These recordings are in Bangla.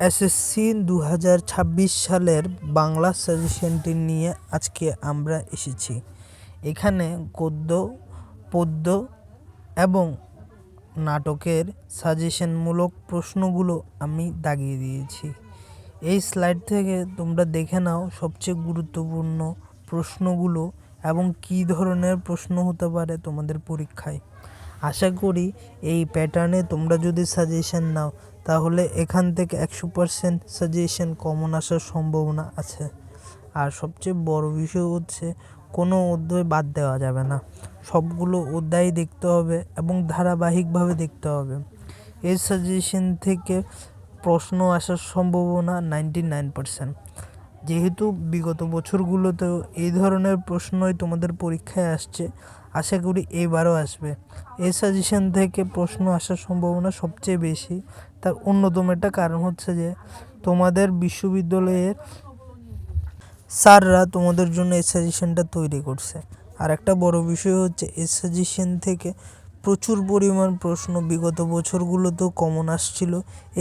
এসএসসি দু হাজার ছাব্বিশ সালের বাংলা সাজেশনটি নিয়ে আজকে আমরা এসেছি। এখানে গদ্য, পদ্য এবং নাটকের সাজেশনমূলক প্রশ্নগুলো আমি দাগিয়ে দিয়েছি। এই স্লাইড থেকে তোমরা দেখে নাও সবচেয়ে গুরুত্বপূর্ণ প্রশ্নগুলো এবং কী ধরনের প্রশ্ন হতে পারে তোমাদের পরীক্ষায়। আশা করি এই প্যাটার্নে তোমরা যদি সাজেশন নাও তাহলে এখান থেকে একশো পারসেন্ট সাজেশন কমন আসার সম্ভাবনা আছে। আর সবচেয়ে বড় বিষয় হচ্ছে, কোনো অধ্যায় বাদ দেওয়া যাবে না। সবগুলো অধ্যায় দেখতে হবে এবং ধারাবাহিকভাবে দেখতে হবে। এই সাজেশন থেকে প্রশ্ন আসার সম্ভাবনা নাইনটি নাইন পারসেন্ট যেহেতু বিগত বছরগুলোতেও এই ধরনের প্রশ্নই তোমাদের পরীক্ষায় আসছে, আশা করি এবারও আসবে। এই সাজেশন থেকে প্রশ্ন আসার সম্ভাবনা সবচেয়ে বেশি। তার অন্যতম একটা কারণ হচ্ছে যে, তোমাদের বিশ্ববিদ্যালয়ের স্যাররা তোমাদের জন্য এই সাজেশনটা তৈরি করছে। আর একটা বড় বিষয় হচ্ছে, এই সাজেশন থেকে প্রচুর পরিমাণ প্রশ্ন। বিগত বছরগুলোতেও কমন আসছিল,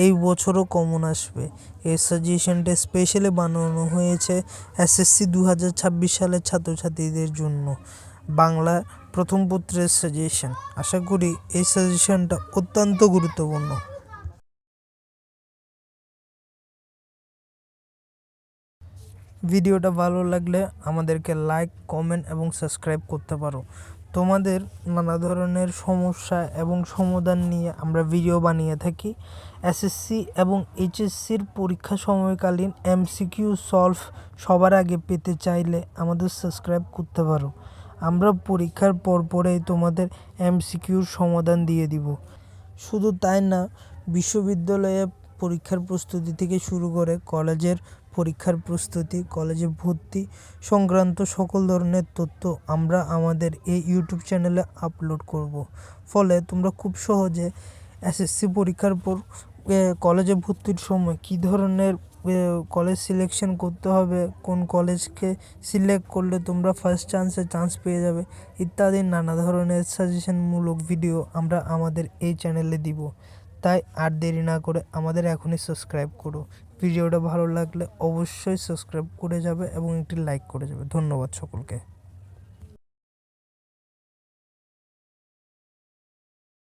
এই বছরও কমন আসবে। এই সাজেশনটা স্পেশালি বানানো হয়েছে এসএসসি দু হাজার ছাব্বিশ সালের ছাত্রছাত্রীদের জন্য। বাংলা প্রথম পত্রের সাজেশন আশা করি এই সাজেশনটা অত্যন্ত গুরুত্বপূর্ণ। ভিডিওটা ভালো লাগলে আমাদেরকে লাইক কমেন্ট এবং সাবস্ক্রাইব করতে পারো। তোমাদের নানা ধরনের সমস্যা এবং সমাধান নিয়ে আমরা ভিডিও বানিয়ে থাকি। এসএসসি এবং এইচএসসির পরীক্ষা সময়কালীন এমসিকিউ সলভ সবার আগে পেতে চাইলে আমাদের সাবস্ক্রাইব করতে পারো। আমরা পরীক্ষার পর পরেই তোমাদের এমসিকিউর সমাধান দিয়ে দিব। শুধু তাই না, বিশ্ববিদ্যালয়ে পরীক্ষার প্রস্তুতি থেকে শুরু করে কলেজের পরীক্ষার প্রস্তুতি, কলেজে ভর্তি সংক্রান্ত সকল ধরনের তথ্য আমরা আমাদের এই ইউটিউব চ্যানেলে আপলোড করব। ফলে তোমরা খুব সহজে এসএসসি পরীক্ষার পর কলেজে ভর্তির সময় কী ধরনের কলেজ সিলেকশন করতে হবে, কোন কলেজকে সিলেক্ট করলে তোমরা ফার্স্ট চান্সে চান্স পেয়ে যাবে, ইত্যাদি নানা ধরনের সাজেশনমূলক ভিডিও আমরা আমাদের এই চ্যানেলে দিব। তাই আর দেরি না করে আমাদের এখনই সাবস্ক্রাইব করো। ভিডিওটা ভালো লাগলে অবশ্যই সাবস্ক্রাইব করে যাবে এবং একটি লাইক করে যাবে। ধন্যবাদ সকলকে।